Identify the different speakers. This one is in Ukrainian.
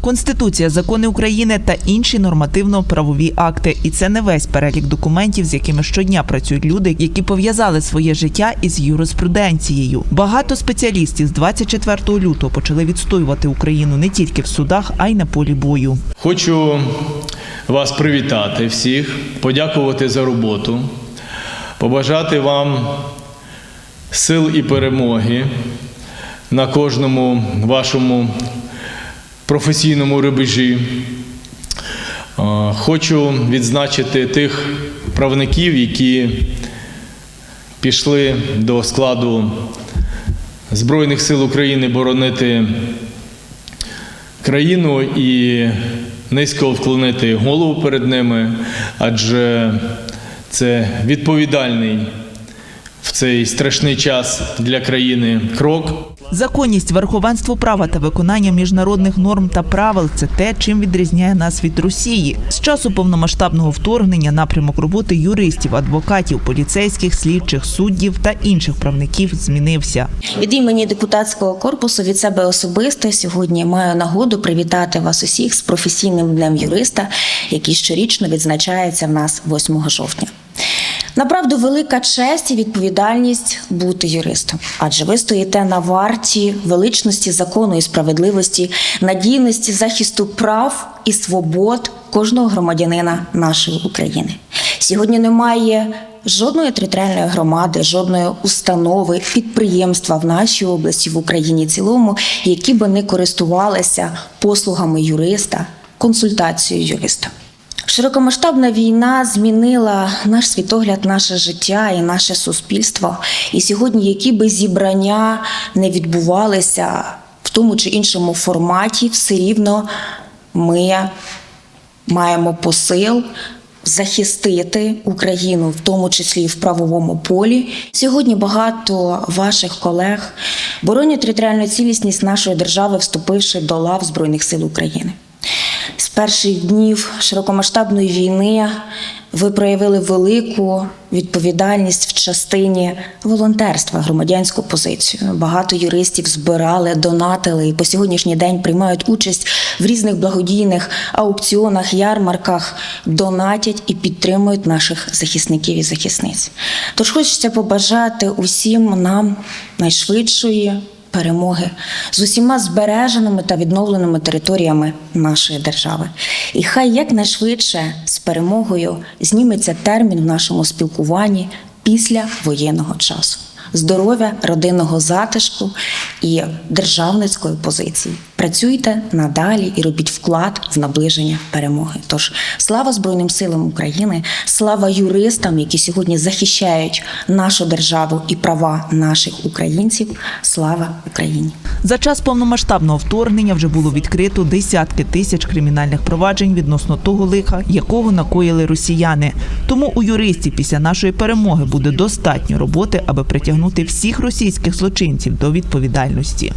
Speaker 1: Конституція, закони України та інші нормативно-правові акти. І це не весь перелік документів, з якими щодня працюють люди, які пов'язали своє життя із юриспруденцією. Багато спеціалістів з 24 лютого почали відстоювати Україну не тільки в судах, а й на полі бою.
Speaker 2: Хочу вас привітати всіх, подякувати за роботу, побажати вам сил і перемоги на кожному вашому професійному рубежі. Е, Хочу відзначити тих правників, які пішли до складу Збройних сил України боронити країну і низько вклонити голову перед ними, адже це відповідальний в цей страшний час для країни крок.
Speaker 1: Законність, верховенство права та виконання міжнародних норм та правил це те, чим відрізняє нас від Росії. З часу повномасштабного вторгнення напрямок роботи юристів, адвокатів, поліцейських, слідчих, суддів та інших правників змінився.
Speaker 3: Від імені депутатського корпусу від себе особисто сьогодні маю нагоду привітати вас усіх з професійним днем юриста, який щорічно відзначається в нас 8 жовтня. Направду велика честь і відповідальність бути юристом, адже ви стоїте на варті величності закону і справедливості, надійності захисту прав і свобод кожного громадянина нашої України. Сьогодні немає жодної територіальної громади, жодної установи, підприємства в нашій області, в Україні цілому, які би не користувалися послугами юриста, консультацією юриста. Широкомасштабна війна змінила наш світогляд, наше життя і наше суспільство. І сьогодні, які би зібрання не відбувалися в тому чи іншому форматі, все рівно ми маємо посил захистити Україну, в тому числі в правовому полі. Сьогодні багато ваших колег боронять територіальну цілісність нашої держави, вступивши до лав Збройних сил України. Перших днів широкомасштабної війни ви проявили велику відповідальність в частині волонтерства, громадянську позицію. Багато юристів збирали, донатили і по сьогоднішній день приймають участь в різних благодійних аукціонах, ярмарках, донатять і підтримують наших захисників і захисниць. Тож хочеться побажати усім нам найшвидшої перемоги з усіма збереженими та відновленими територіями нашої держави. І хай якнайшвидше з перемогою зніметься термін в нашому спілкуванні після воєнного часу. Здоров'я, родинного затишку і державницької позиції. Працюйте надалі і робіть вклад в наближення перемоги. Тож слава Збройним силам України, слава юристам, які сьогодні захищають нашу державу і права наших українців. Слава Україні!
Speaker 1: За час повномасштабного вторгнення вже було відкрито десятки тисяч кримінальних проваджень відносно того лиха, якого накоїли росіяни. Тому у юристів після нашої перемоги буде достатньо роботи, аби притягнути всіх російських злочинців до відповідальності.